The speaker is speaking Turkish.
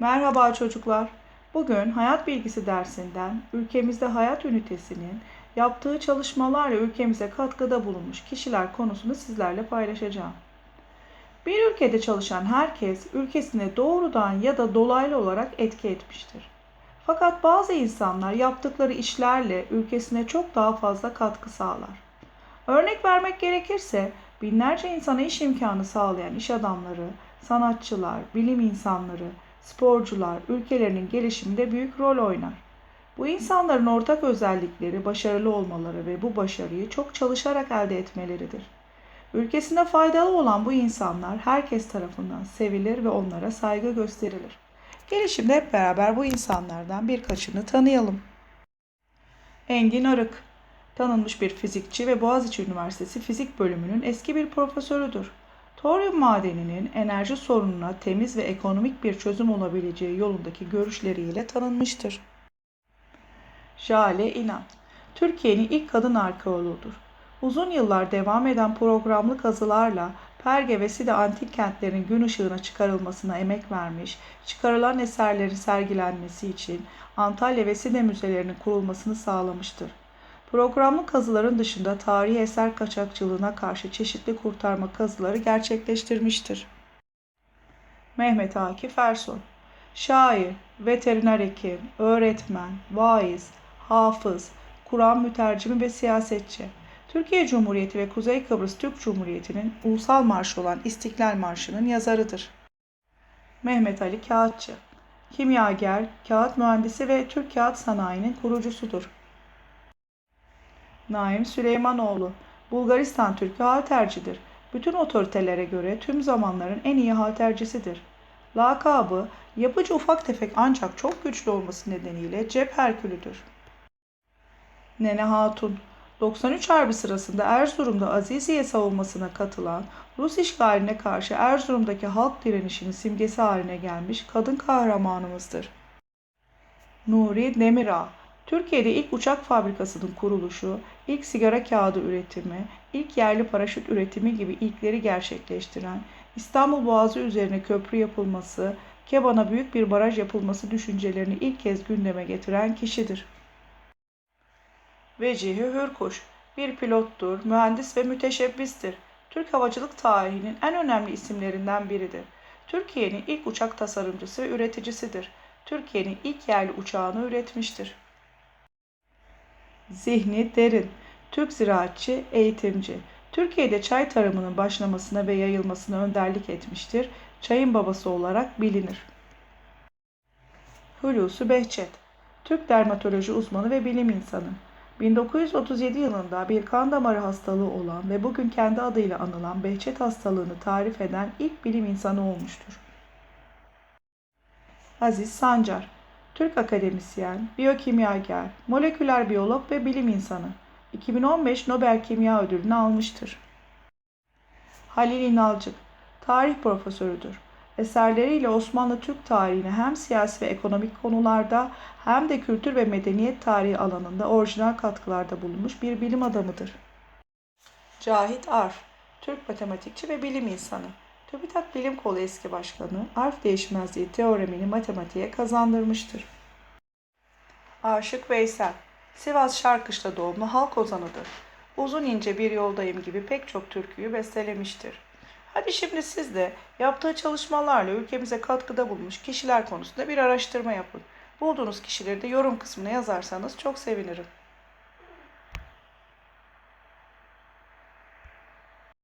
Merhaba çocuklar. Bugün hayat bilgisi dersinden ülkemizde hayat ünitesinin yaptığı çalışmalarla ülkemize katkıda bulunmuş kişiler konusunu sizlerle paylaşacağım. Bir ülkede çalışan herkes ülkesine doğrudan ya da dolaylı olarak etki etmiştir. Fakat bazı insanlar yaptıkları işlerle ülkesine çok daha fazla katkı sağlar. Örnek vermek gerekirse binlerce insana iş imkanı sağlayan iş adamları, sanatçılar, bilim insanları, sporcular ülkelerinin gelişiminde büyük rol oynar. Bu insanların ortak özellikleri başarılı olmaları ve bu başarıyı çok çalışarak elde etmeleridir. Ülkesine faydalı olan bu insanlar herkes tarafından sevilir ve onlara saygı gösterilir. Gelin şimdi hep beraber bu insanlardan birkaçını tanıyalım. Engin Arık tanınmış bir fizikçi ve Boğaziçi Üniversitesi Fizik Bölümünün eski bir profesörüdür. Toryum madeninin enerji sorununa temiz ve ekonomik bir çözüm olabileceği yolundaki görüşleriyle tanınmıştır. Jale İnan Türkiye'nin ilk kadın arkeoloğudur. Uzun yıllar devam eden programlı kazılarla Perge ve Side antik kentlerin gün ışığına çıkarılmasına emek vermiş, çıkarılan eserlerin sergilenmesi için Antalya ve Side müzelerinin kurulmasını sağlamıştır. Programlı kazıların dışında tarihi eser kaçakçılığına karşı çeşitli kurtarma kazıları gerçekleştirmiştir. Mehmet Akif Ersoy Şair, veteriner hekim, öğretmen, vaiz, hafız, Kur'an mütercimi ve siyasetçi. Türkiye Cumhuriyeti ve Kuzey Kıbrıs Türk Cumhuriyeti'nin ulusal marşı olan İstiklal Marşı'nın yazarıdır. Mehmet Ali Kağıtçı Kimyager, kağıt mühendisi ve Türk Kağıt Sanayi'nin kurucusudur. Naim Süleymanoğlu, Bulgaristan Türk'ü haltercidir. Bütün otoritelere göre tüm zamanların en iyi haltercisidir. Lakabı, yapıcı ufak tefek ancak çok güçlü olması nedeniyle cep herkülüdür. Nene Hatun, 93 Harbi sırasında Erzurum'da Aziziye savunmasına katılan, Rus işgaline karşı Erzurum'daki halk direnişinin simgesi haline gelmiş kadın kahramanımızdır. Nuri Demirağ, Türkiye'de ilk uçak fabrikasının kuruluşu, ilk sigara kağıdı üretimi, ilk yerli paraşüt üretimi gibi ilkleri gerçekleştiren, İstanbul Boğazı üzerine köprü yapılması, Keban'a büyük bir baraj yapılması düşüncelerini ilk kez gündeme getiren kişidir. Vecihi Hürkuş, bir pilottur, mühendis ve müteşebbistir. Türk havacılık tarihinin en önemli isimlerinden biridir. Türkiye'nin ilk uçak tasarımcısı ve üreticisidir. Türkiye'nin ilk yerli uçağını üretmiştir. Zihni Derin, Türk ziraatçı, eğitimci. Türkiye'de çay tarımının başlamasına ve yayılmasına önderlik etmiştir. Çayın babası olarak bilinir. Hulusi Behçet, Türk dermatoloji uzmanı ve bilim insanı. 1937 yılında bir kan damarı hastalığı olan ve bugün kendi adıyla anılan Behçet hastalığını tarif eden ilk bilim insanı olmuştur. Aziz Sancar, Türk akademisyen, biyokimyager, moleküler biyolog ve bilim insanı. 2015 Nobel Kimya Ödülünü almıştır. Halil İnalcık, tarih profesörüdür. Eserleriyle Osmanlı Türk tarihine hem siyasi ve ekonomik konularda hem de kültür ve medeniyet tarihi alanında orijinal katkılarda bulunmuş bir bilim adamıdır. Cahit Arf, Türk matematikçi ve bilim insanı. TÜBİTAK Bilim Kolu eski başkanı, arf değişmezliği teoremini matematiğe kazandırmıştır. Aşık Veysel, Sivas Şarkışla doğumlu halk ozanıdır. Uzun ince bir yoldayım gibi pek çok türküyü bestelemiştir. Hadi şimdi siz de yaptığı çalışmalarla ülkemize katkıda bulunmuş kişiler konusunda bir araştırma yapın. Bulduğunuz kişileri de yorum kısmına yazarsanız çok sevinirim.